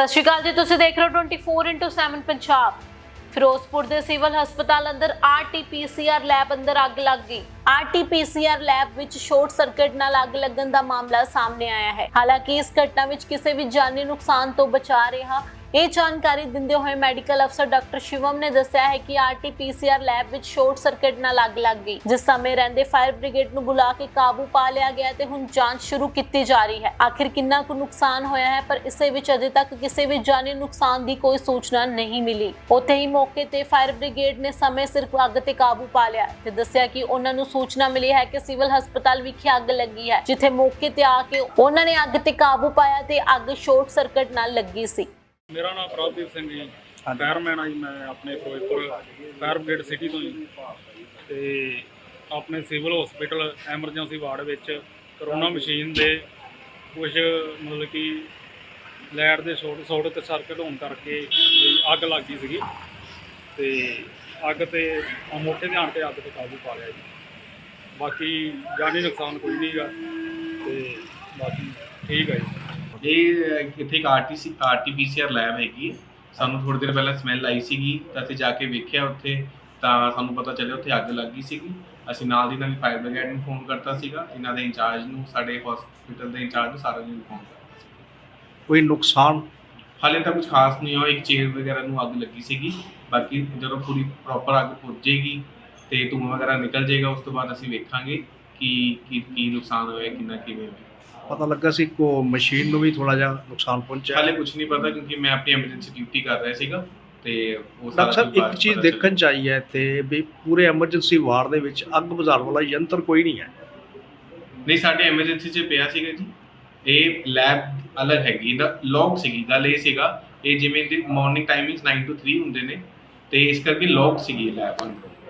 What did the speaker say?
ਸਤਿ ਸ਼੍ਰੀ ਅਕਾਲ ਜੀ, ਤੁਸੀਂ ਦੇਖ ਰਹੇ ਹੋ 24x7 ਪੰਜਾਬ। ਫਿਰੋਜ਼ਪੁਰ ਦੇ ਸਿਵਲ ਹਸਪਤਾਲ ਅੰਦਰ ਆਰਟੀਪੀਸੀਆਰ ਲੈਬ ਅੰਦਰ ਅੱਗ ਲੱਗ ਗਈ। ਆਰਟੀਪੀਸੀਆਰ ਲੈਬ ਵਿੱਚ ਸ਼ਾਰਟ ਸਰਕਟ ਨਾਲ ਅੱਗ ਲੱਗਣ ਦਾ ਮਾਮਲਾ ਸਾਹਮਣੇ ਆਇਆ ਹੈ। ਹਾਲਾਂਕਿ ਇਸ ਘਟਨਾ ਵਿੱਚ ਕਿਸੇ ਵੀ ਜਾਨੀ ਨੁਕਸਾਨ ਤੋਂ ਬਚਾ ਰਿਹਾ ਇਹ ਜਾਣਕਾਰੀ ਦਿੰਦੇ ਹੋਏ ਮੈਡੀਕਲ ਅਫਸਰ ਡਾਕਟਰ ਸ਼ਿਵਮ ਨੇ ਦੱਸਿਆ ਹੈ ਕਿ ਆਰਟੀਪੀਸੀਆਰ ਲੈਬ ਵਿੱਚ ਸ਼ਾਰਟ ਸਰਕਟ ਨਾਲ ਅੱਗ ਲੱਗ ਗਈ। ਜਿਸ ਸਮੇਂ ਰਹਿੰਦੇ ਫਾਇਰ ਬ੍ਰਿਗੇਡ ਨੂੰ ਬੁਲਾ ਕੇ ਕਾਬੂ ਪਾ ਲਿਆ ਗਿਆ ਤੇ ਹੁਣ ਜਾਂਚ ਸ਼ੁਰੂ ਕੀਤੀ ਜਾ ਰਹੀ ਹੈ। ਆਖਿਰ ਕਿੰਨਾ ਕੁ ਨੁਕਸਾਨ ਹੋਇਆ ਹੈ, ਪਰ ਇਸੇ ਵਿੱਚ ਅਜੇ ਤੱਕ ਕਿਸੇ ਵੀ ਜਾਨੀ ਨੁਕਸਾਨ ਦੀ ਕੋਈ ਸੂਚਨਾ ਨਹੀਂ ਮਿਲੀ। ਉੱਥੇ ਹੀ ਮੌਕੇ ਤੇ ਫਾਇਰ ਬ੍ਰਿਗੇਡ ਨੇ ਸਮੇਂ ਸਿਰ ਅੱਗ ਤੇ ਕਾਬੂ ਪਾ ਲਿਆ ਤੇ ਦੱਸਿਆ ਕਿ ਉਹਨਾਂ ਨੂੰ ਸੂਚਨਾ ਮਿਲੀ ਹੈ ਕਿ ਸਿਵਲ ਹਸਪਤਾਲ ਵਿਖੇ ਅੱਗ ਲੱਗੀ ਹੈ ਜਿੱਥੇ ਮੌਕੇ ਤੇ ਆ ਕੇ ਉਹਨਾਂ ਨੇ ਅੱਗ ਤੇ ਕਾਬੂ ਪਾਇਆ ਤੇ ਅੱਗ ਸ਼ਾਰਟ ਸਰਕਟ ਨਾਲ ਲੱਗੀ ਸੀ। ਮੇਰਾ ਨਾਮ ਪ੍ਰਭਦੀਪ ਸਿੰਘ ਜੀ। ਫਾਇਰਮੈਨ ਆ ਜੀ ਮੈਂ ਆਪਣੇ ਫਿਰੋਜ਼ਪੁਰ ਫਾਇਰ ਬ੍ਰਿਗੇਡ ਸਿਟੀ ਤੋਂ ਜੀ। ਤੇ ਆਪਣੇ ਸਿਵਲ ਹਸਪੀਟਲ ਐਮਰਜੈਂਸੀ ਵਾਰਡ ਵਿੱਚ ਕਰੋਨਾ ਮਸ਼ੀਨ ਦੇ ਕੁਝ ਮਤਲਬ ਕਿ ਲਾਈਟ ਦੇ ਸ਼ਾਰਟ ਸ਼ਾਰਟ ਤੇ ਸਰਕਟ ਹੋਣ ਕਰਕੇ ਅੱਗ ਲੱਗ ਗਈ ਸੀਗੀ। ਤੇ ਅੱਗ ਤੇ ਮੋਟੇ ਧਿਆਨ ਤੇ ਅੱਗ ਤੇ ਕਾਬੂ ਪਾ ਲਿਆ ਜੀ। ਬਾਕੀ ਜਾਨੀ ਨੁਕਸਾਨ ਕੋਈ ਨਹੀਂਗਾ ਤੇ ਬਾਕੀ ਠੀਕ ਹੈ ਜੀ। ਇਹ ਇੱਥੇ ਇੱਕ ਆਰਟੀਸੀ ਆਰਟੀਪੀਸੀਆਰ ਲੈਬ ਹੈਗੀ ਹੈ। ਸਾਨੂੰ ਥੋੜੀ ਦੇਰ ਪਹਿਲਾਂ ਸਮੈਲ ਆਈ ਸੀਗੀ ਤਾਂ ਅਸੀਂ ਜਾ ਕੇ ਵੇਖਿਆ ਉੱਥੇ ਤਾਂ ਸਾਨੂੰ ਪਤਾ ਚੱਲਿਆ ਉੱਥੇ ਅੱਗ ਲੱਗੀ ਸੀਗੀ। ਅਸੀਂ ਨਾਲ ਦੀ ਨਾਲ ਫਾਇਰ ਬ੍ਰਿਗੇਡ ਨੂੰ ਫੋਨ ਕਰਤਾ ਸੀਗਾ। ਇਹਨਾਂ ਦੇ ਇੰਚਾਰਜ ਨੂੰ ਸਾਡੇ ਹਸਪੀਟਲ ਦੇ ਇੰਚਾਰਜ ਨੂੰ ਸਾਰਿਆਂ ਨੂੰ ਫੋਨ ਕਰਤਾ ਸੀ ਕੋਈ ਨੁਕਸਾਨ? ਹਾਲੇ ਤਾਂ ਕੁਝ ਖਾਸ ਨਹੀਂ ਹੋਇਆ। ਇੱਕ ਚੇਅਰ ਵਗੈਰਾ ਨੂੰ ਅੱਗ ਲੱਗੀ ਸੀਗੀ। ਬਾਕੀ ਜਦੋਂ ਪੂਰੀ ਪ੍ਰੋਪਰ ਅੱਗ ਪੁੱਜ ਜਾਏਗੀ ਤੇ ਧੂੰਆਂ ਵਗੈਰਾ ਨਿਕਲ ਜਾਏਗਾ ਉਸ ਤੋਂ ਬਾਅਦ ਅਸੀਂ ਵੇਖਾਂਗੇ ਕਿ ਕੀ ਕੀ ਨੁਕਸਾਨ ਹੋਇਆ ਕਿੰਨਾ ਕਿਵੇਂ ਹੋਇਆ। ਪਤਾ ਲੱਗਾ ਸੀ ਕੋ ਮਸ਼ੀਨ ਨੂੰ ਵੀ ਥੋੜਾ ਜਿਹਾ ਨੁਕਸਾਨ ਪਹੁੰਚਿਆ। ਹਾਲੇ ਕੁਝ ਨਹੀਂ ਪਤਾ ਕਿਉਂਕਿ ਮੈਂ ਆਪਣੀ ਐਮਰਜੈਂਸੀ ਡਿਊਟੀ ਕਰ ਰਿਹਾ ਸੀਗਾ ਤੇ ਉਹ ਚੀਜ਼ ਬਾਅਦ ਇੱਕ ਚੀਜ਼ ਦੇਖਣ ਚ ਆਈ ਹੈ ਤੇ ਵੀ ਪੂਰੇ ਐਮਰਜੈਂਸੀ ਵਾਰਡ ਦੇ ਵਿੱਚ ਅੱਗ ਬੁਝਾਉਣ ਵਾਲਾ ਯੰਤਰ ਕੋਈ ਨਹੀਂ ਹੈ। ਨਹੀਂ ਸਾਡੇ ਐਮਰਜੈਂਸੀ 'ਚ ਪਿਆ ਸੀਗਾ ਜੀ। ਇਹ ਲੈਬ ਅਲੱਗ ਹੈਗੀ ਦਾ ਲੌਕ ਸੀਗੀ। ਗੱਲ ਇਹ ਸੀਗਾ ਇਹ ਜਿਵੇਂ ਦੀ ਮਾਰਨਿੰਗ ਟਾਈਮਿੰਗਸ 9 ਤੋਂ 3 ਹੁੰਦੇ ਨੇ ਤੇ ਇਸ ਕਰਕੇ ਲੌਕ ਸੀਗੀ ਲੈਬ ਅੰਦਰ